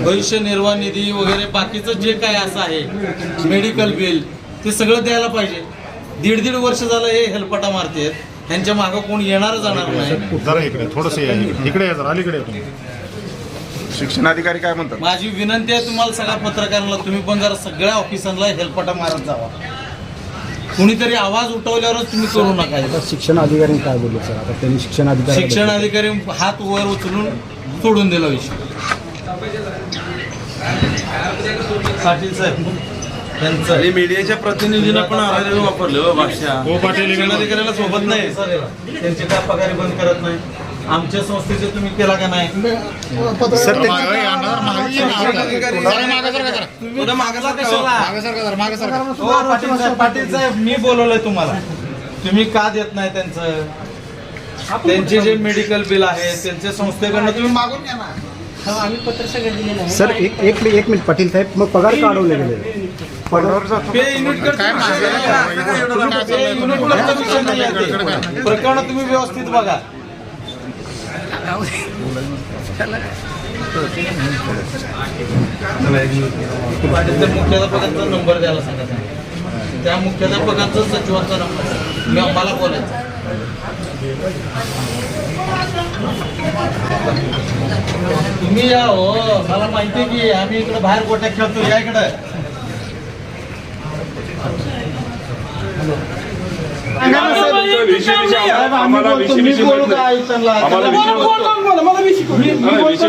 भविष्य निर्वाह निधी वगैरे बाकीचं जे काय असं आहे मेडिकल बिल ते सगळं द्यायला पाहिजे. दीड दीड वर्ष झालं हे हेलपाटा मारतेत. ह्यांच्या मागं कोण येणार जाणार नाही. जरा इकडे थोडस इकडे. या जरा अलीकडे या तुम्ही. शिक्षणाधिकारी काय म्हणतात? माझी विनंती आहे तुम्हाला सगळ्या पत्रकारांना तुम्ही पण जरा सगळ्या ऑफिसांना हेलपाटा मारत जावा. कुणीतरी आवाज उठवल्यावरच तुम्ही करू नका हे. आता शिक्षण अधिकारी काय बोलले सर? आता त्यांनी शिक्षण अधिकारी शिक्षण अधिकारी हात वर उचलून सोडून दिला विषय. पाटील साहेब त्यांचं. आणि मीडियाच्या प्रतिनिधीनं पण आराधन वापरले हो भाषा. हो पाटील. अधिकाऱ्याला सोबत नाही. त्यांची का पगारी बंद करत नाही. आमच्या संस्थेचे तुम्ही केला का नाही? सर मागला कशाला. हो, पाटील साहेब पाटील साहेब मी बोलवलंय तुम्हाला. तुम्ही का देत नाही त्यांचं? त्यांचे जे मेडिकल बिल आहे त्यांच्या संस्थेकडनं तुम्ही मागून घ्या ना. सर एक एक एक मिनिट. पाटील साहेब मग पगार का अडवले गेले. प्रकरण तुम्ही व्यवस्थित बघा. मुख्याध्यापकांचा नंबर द्यायला सांगा. त्या मुख्याध्यापकांचा सचिवांचा नंबर. मी आम्हाला बोलायचं. तुम्ही या हो मला माहिती की आम्ही इकडे बाहेर गोट्या खेळतो या इकडे. आम्हाला विषय मी विषय